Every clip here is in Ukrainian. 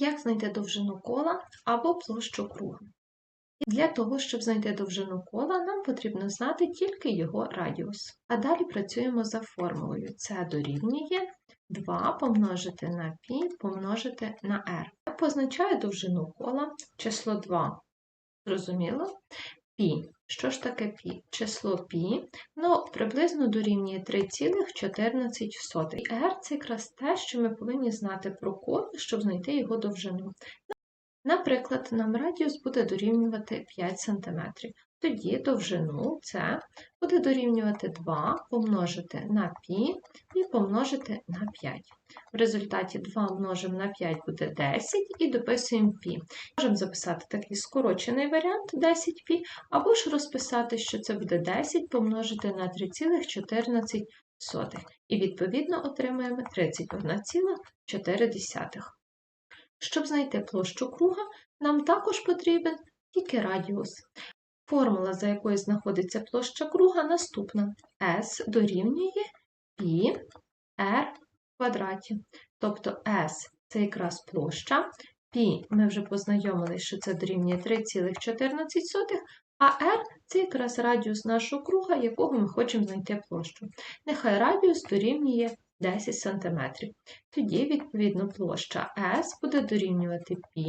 Як знайти довжину кола або площу круга? Для того, щоб знайти довжину кола, нам потрібно знати тільки його радіус. А далі працюємо за формулою. Це дорівнює 2 помножити на π помножити на r. Я позначаю довжину кола число 2. Зрозуміло? Пі. Що ж таке пі? Число пі ну, приблизно дорівнює 3,14. І r – це якраз те, що ми повинні знати про коло, щоб знайти його довжину. Наприклад, нам радіус буде дорівнювати 5 см. Тоді довжину це буде дорівнювати 2 помножити на пі і помножити на 5. В результаті 2 множимо на 5 буде 10 і дописуємо пі. Можемо записати такий скорочений варіант 10 пі, або ж розписати, що це буде 10 помножити на 3,14. І відповідно отримаємо 31,4. Щоб знайти площу круга, нам також потрібен тільки радіус. Формула, за якою знаходиться площа круга, наступна. S дорівнює π r в квадраті. Тобто S це якраз площа, π ми вже познайомилися, що це дорівнює 3,14, а r це якраз радіус нашого круга, якого ми хочемо знайти площу. Нехай радіус дорівнює 10 см. Тоді, відповідно, площа S буде дорівнювати π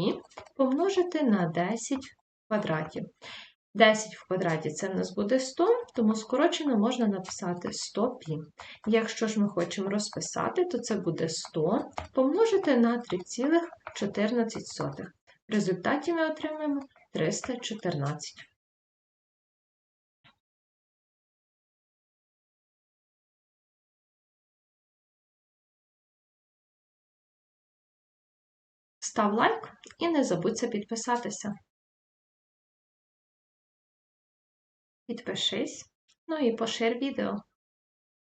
помножити на 10 в квадраті. 10 в квадраті це в нас буде 100, тому скорочено можна написати 100 π. Якщо ж ми хочемо розписати, то це буде 100 помножити на 3,14. В результаті ми отримаємо 314. Став лайк і не забудься підписатися. Підпишись, ну і пошир відео.